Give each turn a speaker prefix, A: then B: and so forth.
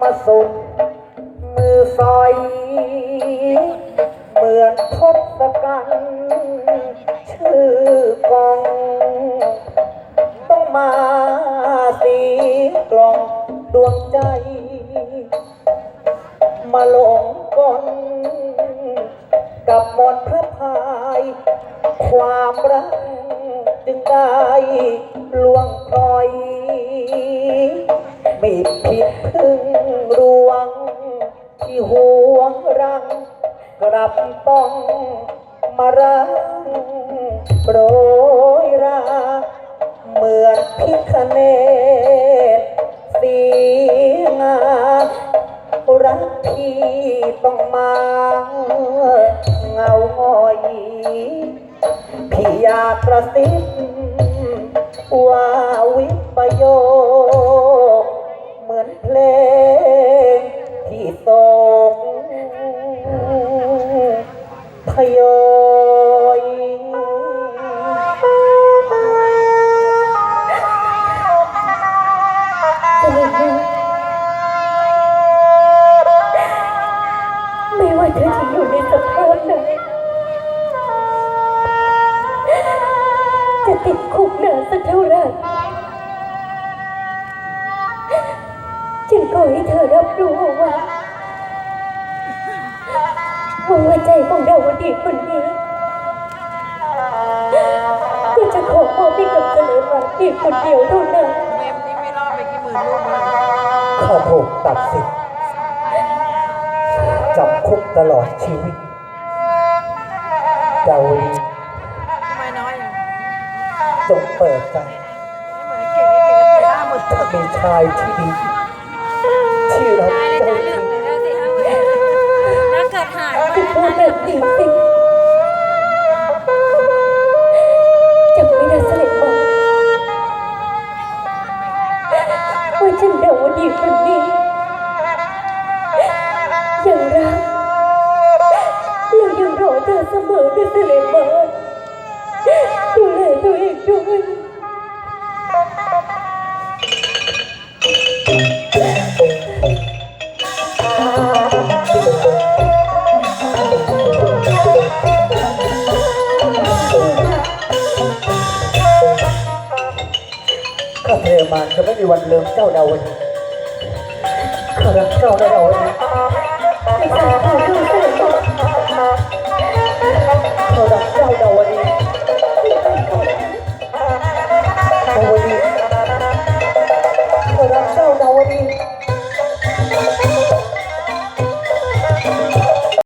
A: มาสุดมือซอย เหมือนทศกัณฐ์ชื่อกองต้องมาสีกล่องดวงใจ มาหลงกลกับมนพระพาย ความรักจึงได้ลวงพลอย ไม่ผิดพึ่งรวง ที่ห่วงรัง กลับต้องมารังโปรยราเหมือนพิคเนตสีงารักพี่ต้องมาเงาหอยพี่อยากกระซิบว่าวิปโย เหมือนเพลงที่ตกพยอย
B: ไม่ว่าเธอจะอยู่ในสภาพไหนจะติดคุกนานสักเท่าไหร่ ขอให้เธอรับรู้ว่าว่าหัวใจของเราวันดีคนนี้ก็จะขอมอบให้กับเสลมาเพียงคนเดียวเท่านั้น
C: เมมนี้ไม่รอดไปกี่หมื่นลูกเลย
A: ข้าถูกตัดสินจำคุกตลอดชีวิตดาวี
C: ทำไมน้อยอะ
A: จงเปิดใจ
C: ไม่เหมือนเก่งไอ้เก่งก็สี่ห้าหมื่น
A: ถ้ามีชายที่ดี ข้าเทมาจะไม่มีวันลืมเจ้าดาวดีข้ารักเจ้าดาวดี
B: ไม่สามารถดูเส